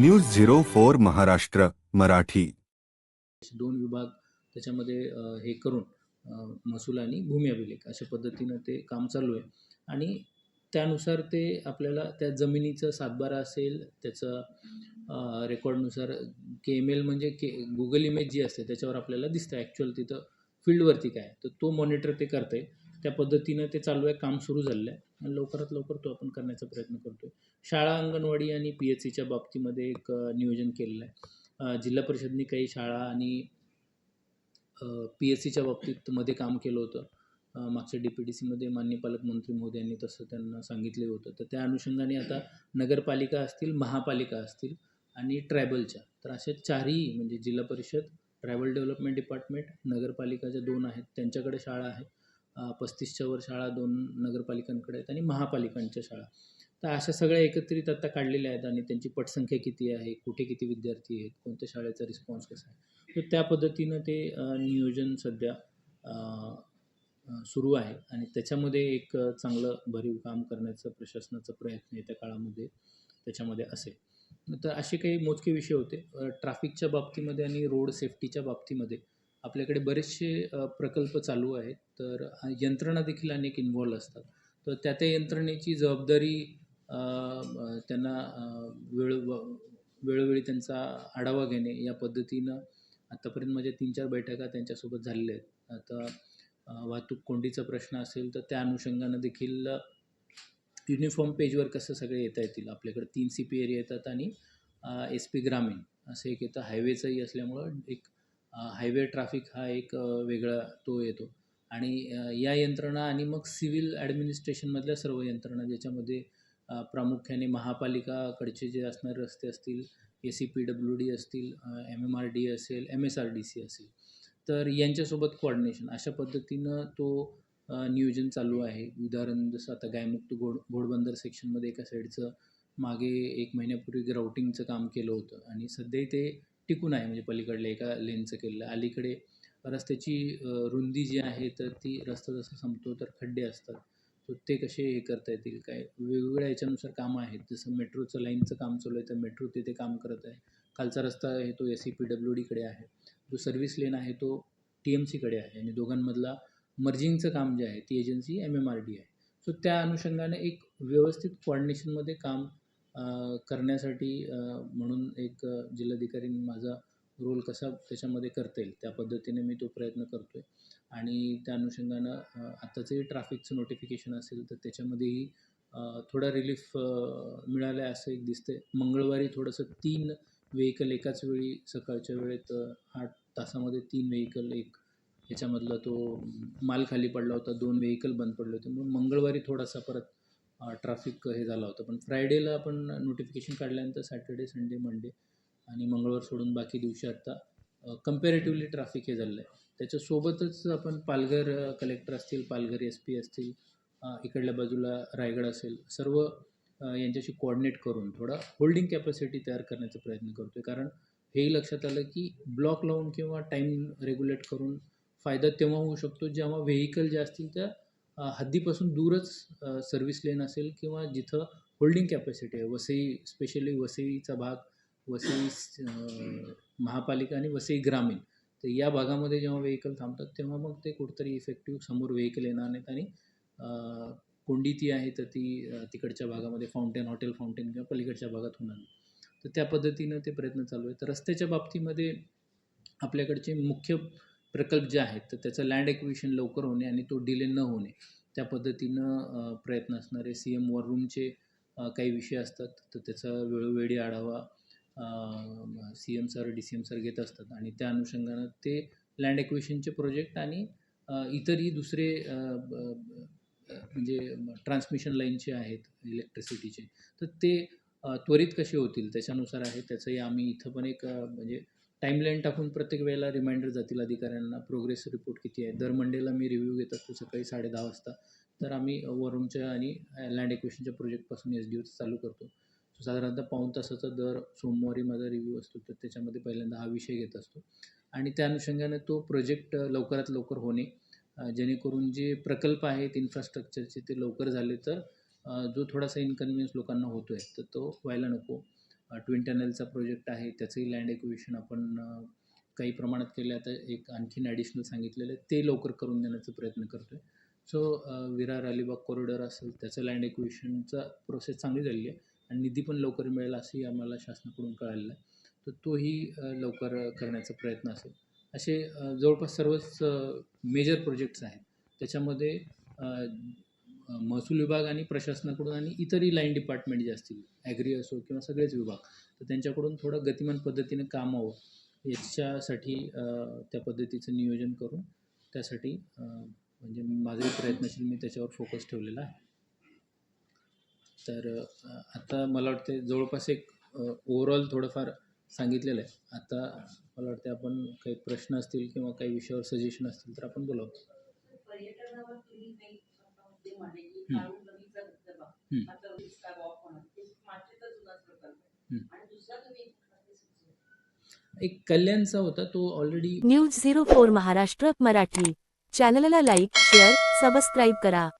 News zero four Maharashtra Marathi. दोन विभाग त्याच्यामध्ये हे करून महसूल आणि भूमी अभिलेख अशा पद्धतीनं ते काम चालू आहे. आणि त्यानुसार ते आपल्याला त्या जमिनीचं सातबारा असेल त्याचं रेकॉर्डनुसार के एम एल म्हणजे के गुगल इमेज जी असते त्याच्यावर आपल्याला दिसतं ॲक्च्युअल तिथं फील्डवरती काय तर तो मॉनिटर ते करते त्या पद्धतीनं ते चालू आहे काम सुरू झालेलं आहे. लवकरात लवकर तो आपण करण्याचा प्रयत्न करतो आहे शाळा अंगणवाडी आणि पी एच सीच्या बाबतीमध्ये एक नियोजन केलेलं आहे. जिल्हा परिषदनी काही शाळा आणि पी एच सीच्या बाबतीत मध्ये काम केलं होतं. मागच्या डी पी टी सीमध्ये मान्य पालकमंत्री मोदयांनी तसं त्यांना सांगितले होतं. तर त्या अनुषंगाने आता नगरपालिका असतील महापालिका असतील आणि ट्रॅव्हलच्या तर अशा चारही म्हणजे जिल्हा परिषद ट्रॅव्हल डेव्हलपमेंट डिपार्टमेंट नगरपालिका ज्या दोन आहेत त्यांच्याकडे शाळा आहेत पस्तीसच्या वर शाळा दोन नगरपालिकांकडे आहेत आणि महापालिकांच्या शाळा. तर अशा सगळ्या एकत्रित आता काढलेल्या आहेत आणि त्यांची पटसंख्या किती आहे कुठे किती विद्यार्थी आहेत कोणत्या शाळेचा रिस्पॉन्स कसा आहे तर त्या पद्धतीनं ते नियोजन सध्या सुरू आहे. आणि त्याच्यामध्ये एक चांगलं भरीव काम करण्याचा प्रशासनाचा प्रयत्न येत्या काळामध्ये त्याच्यामध्ये असेल. तर असे काही मोजके विषय होते. ट्राफिकच्या ट्रॅफिकच्या बाबतीमध्ये आणि रोड सेफ्टीच्या बाबतीमध्ये आपल्याकडे बरेचसे प्रकल्प चालू आहेत. तर यंत्रणा देखील अनेक इन्व्हॉल्व असतात. तर त्या त्या यंत्रणेची जबाबदारी त्यांना वेळ वेळोवेळी त्यांचा आढावा घेणे या पद्धतीनं आत्तापर्यंत माझ्या तीन चार बैठका त्यांच्यासोबत झालेल्या आहेत. आता वाहतूक कोंडीचा प्रश्न असेल तर त्या अनुषंगानं देखील युनिफॉर्म पेजवर कसं सगळे येता येतील? आपल्याकडे तीन सी पी एरिया येतात आणि एस पी ग्रामीण असं एक येतं. हायवेचंही असल्यामुळं एक हायवे ट्राफिक हा एक वेगळा तो येतो. आणि या यंत्रणा आणि मग सिव्हिल ॲडमिनिस्ट्रेशनमधल्या सर्व यंत्रणा ज्याच्यामध्ये प्रामुख्याने महापालिकाकडचे जे असणारे रस्ते असतील A C P W D असतील एम एम आर डी असेल M S R D C असेल तर यांच्यासोबत कोऑर्डिनेशन अशा पद्धतीनं तो नियोजन चालू आहे. उदाहरण जसं आता गायमुक्त घोड घोडबंदर सेक्शनमध्ये एका साईडचं मागे एक महिन्यापूर्वी ग्राउटिंगचं काम केलं होतं. आणि सध्याही ते टिकून आहे म्हणजे पलीकडल्या एका लेनचं केलेलं. अलीकडे रस्त्याची रुंदी जी आहे तर ती रस्ता जसा संपतो तर खड्डे असतात. तर ते कसे हे करता येतील? काय वेगवेगळ्या याच्यानुसार कामं आहेत. जसं मेट्रोचं लाईनचं काम चालू आहे तर मेट्रो तिथे काम करत आहे. खालचा रस्ता आहे तो एस सी पी डब्ल्यू डीकडे आहे. जो सर्व्हिस लेन आहे तो टी एम सीकडे आहे. आणि दोघांमधला मर्जिंगचं काम जे आहे ती agency M M R D आहे. सो त्या अनुषंगाने एक व्यवस्थित कॉर्डिनेशनमध्ये काम करण्यासाठी म्हणून एक जिल्हाधिकारी माझा रोल कसा त्याच्यामध्ये करता येईल त्या पद्धतीने मी तो प्रयत्न करतो आहे आणि त्या अनुषंगानं आत्ताचंही ट्रॅफिकचं नोटिफिकेशन असेल तर त्याच्यामध्येही थोडा रिलीफ मिळाला आहे असं एक दिसतंय. मंगळवारी थोडंसं तीन व्हेकल एकाच वेळी सकाळच्या वेळेत आठ तासामध्ये तीन व्हेकल एक याच्यामधला तो माल खाली पडला होता दोन व्हेकल बंद पडले होते. म्हणून मंगळवारी थोडासा परत ट्रॅफिक हे झाला होतं. पण फ्रायडेला आपण नोटिफिकेशन काढल्यानंतर सॅटर्डे संडे मंडे आणि मंगळवार सोडून बाकी दिवशी आत्ता कम्पॅरेटिव्हली ट्रॅफिक हे झालं आहे त्याच्यासोबतच आपण पालघर कलेक्टर असतील पालघर एस पी असतील इकडल्या बाजूला रायगड असेल सर्व यांच्याशी कोऑर्डिनेट करून थोडा होल्डिंग कॅपॅसिटी तयार करण्याचा प्रयत्न करतो आहे कारण हेही लक्षात आलं की ब्लॉक लावून किंवा टाईम रेग्युलेट करून फायदा तेव्हा होऊ शकतो जेव्हा व्हेकल जे असतील त्या हद्दीपासून दूरच सर्व्हिस लेन असेल किंवा जिथं होल्डिंग कॅपॅसिटी आहे. वसई स्पेशली वसईचा भाग वसई महापालिका आणि वसई ग्रामीण. तर या भागामध्ये जेव्हा व्हेकल थांबतात तेव्हा मग ते कुठंतरी इफेक्टिव्ह समोर व्हेकल येणार नाहीत आणि कोंडी ती आहे तर ती तिकडच्या भागामध्ये फाउंटेन हॉटेल फाउंटेन किंवा पलीकडच्या भागात होणार नाही. तर त्या पद्धतीनं ते प्रयत्न चालू आहे तर रस्त्याच्या बाबतीमध्ये आपल्याकडचे मुख्य प्रकल्प जे आहेत तर त्याचं लँड एक्विशन लवकर होणे आणि तो डिले न होणे त्या पद्धतीनं प्रयत्न असणारे सी एम वॉर रूमचे काही विषय असतात. तर त्याचा वेळोवेळी आढावा C M sir D C M sir घेत असतात आणि त्या अनुषंगानं ते लँड एक्विशनचे प्रोजेक्ट आणि इतरही दुसरे ब- म्हणजे ट्रान्समिशन लाईनचे आहेत इलेक्ट्रिसिटीचे तर ते त्वरित कसे होतील? त्याच्यानुसार आहे. त्याचंही आम्ही इथं पण एक म्हणजे टाईमलाईन टाकून प्रत्येक वेळेला रिमाइंडर जातील अधिकाऱ्यांना. प्रोग्रेस रिपोर्ट किती आहे? दर मंडेला मी रिव्ह्यू घेत असतो सकाळी साडे दहा वाजता. तर आम्ही वरूनच्या आणि लँड एक्वेशनच्या प्रोजेक्टपासून एस डी ओचं चालू करतो. सो साधारणतः पाऊण तासाचा दर सोमवारी माझा रिव्ह्यू असतो. तर त्याच्यामध्ये पहिल्यांदा हा विषय घेत असतो. आणि त्या अनुषंगाने तो प्रोजेक्ट लवकरात लवकर होणे जेणेकरून जे प्रकल्प आहेत इन्फ्रास्ट्रक्चरचे ते लवकर झाले तर जो थोडासा इन्कन्व्हिनियन्स लोकांना होतो आहे तर तो व्हायला नको. ट्विन टनलचा प्रोजेक्ट आहे त्याचंही लँड एक्विशन आपण काही प्रमाणात केलं. आता एक आणखीन ॲडिशनल सांगितलेलं आहे ते लवकर करून देण्याचा प्रयत्न करतो आहे सो विरार अलिबाग कॉरिडॉर असेल त्याचं लँड एक्विशनचा प्रोसेस चांगली झालेली आहे आणि निधी पण लवकर मिळेल असंही आम्हाला शासनाकडून कळालेलं आहे. तर तोही लवकर करण्याचा प्रयत्न असेल. असे जवळपास सर्वच मेजर प्रोजेक्ट्स आहेत. त्याच्यामध्ये महसूल विभाग आणि प्रशासनाकडून आणि इतरही लाईन डिपार्टमेंट जे असतील ॲग्री असो किंवा सगळेच विभाग तर त्यांच्याकडून थोडं गतिमान पद्धतीने काम हवं. याच्यासाठी त्या पद्धतीचं नियोजन करून त्यासाठी म्हणजे माझे प्रयत्नशील मी त्याच्यावर फोकस ठेवलेला आहे. तर आता मला वाटते जवळपास एक ओव्हरऑल थोडंफार सांगितलेलं आहे. आता मला वाटते आपण काही प्रश्न असतील किंवा काही विषयावर सजेशन असतील तर आपण बोलावं एक कल्याणचा होता तो already news zero four Maharashtra Marathi चॅनलला लाईक शेअर सबस्क्राईब करा.